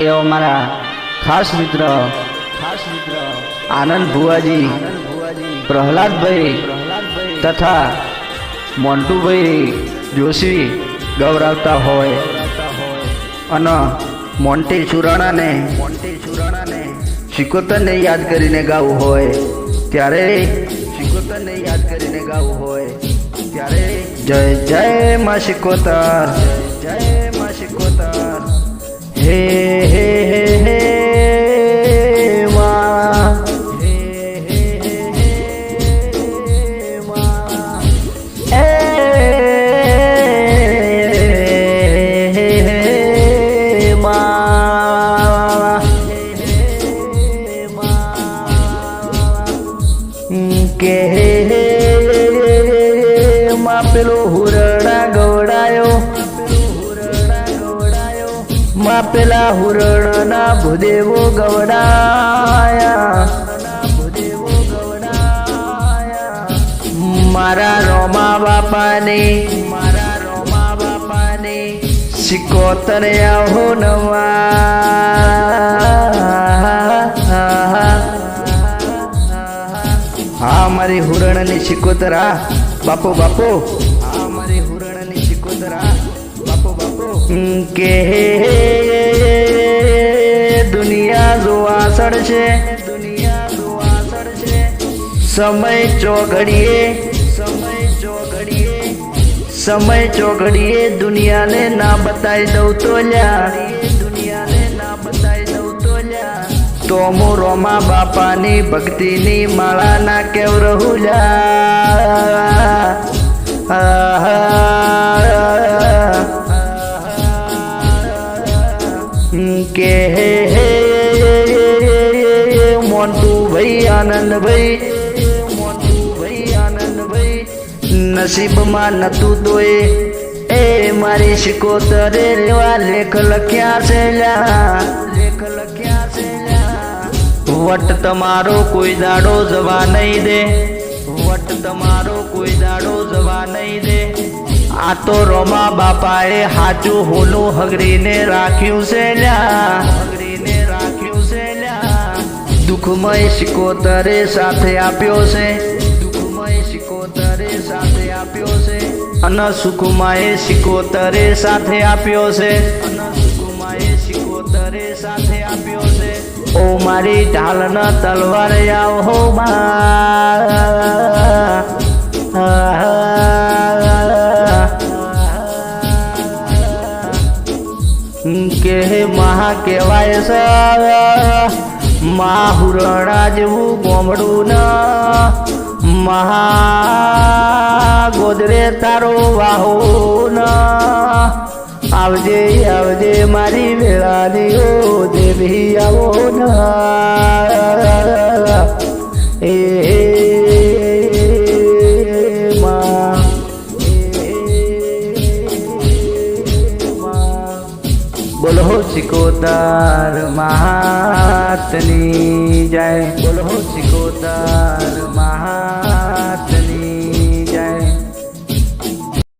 એ મારા ખાસ મિત્ર ખાસ મિત્ર આનંદ ભુવાજી, પ્રહલાદભાઈ તથા મોન્ટુભાઈ જોશી ગૌરાવતા હોય. અને મોન્ટી ચુરાણાને મોન્ટી ચુરાણાને શિકોતરને યાદ કરીને ગાવું હોય. ત્યારે શિકોતરને યાદ કરીને ગાવું હોય. ત્યારે જય જય માં શિકોતર જય માં શિકોતર. કે પેલો હુરડા ગવડાયો પેલા હુરણના ભૂદેવો ગવડાયા. મારા રોમા બાપાને, મારા રોમા બાપાની સિકોતર આવો નવા. હા મારી હુરણની સિકોતરા. બાપો બાપો. હા મારી હુરણની સિકોતરા. બાપો બાપો. કે જોવા છે. દુનિયા સડશે સમય ચોઘડીએ. સમય ચોઘડીએ સમય ચોઘડીએ દુનિયાને ના બતાવી દઉં તો લ્યા. દુનિયાને ના બતાવી દઉં તો લ્યા તો હું રોમા બાપાની ભક્તિની માળા ના કેવ રહું મોન્ટુ ભાઈ, આનંદ ભાઈ. મોન્ટુ ભાઈ, આનંદ ભાઈ. નસીબમાં નતું તોય. એ મારી શિકોતરે રેવા લેખ લખ્યા છે લેખ લખ્યા છે વટ તમારો કોઈ દાડો જવા નહીં દે. વટ તમારો કોઈ દાડો જવા નહીં દે. આ તો રોમા બાપાએ હાચું હોનું હગરીને રાખ્યું છે લ્યા. દુઃખમય સિકોતરે સાથે આપ્યો છે. દુઃખમય શિકોતરે સાથે આપ્યો છે. અને સુખમય સિકોતરે સાથે આપ્યો છે. અને સુખમય સિકોતરે સાથે આપ્યો છે. ઓ મારી ઢાલના તલવાર આવો કે મહા કહેવાય છે. મા હુરણા જેવું ગોમડું ના. મહા ગોદરે તારો વાહો ના. આવજે આવજે મારી વેળાની ઓ દેવી આવો ના. એ બોલો સિકોદર મહાતની જય. બોલો સિકોદર મહાતની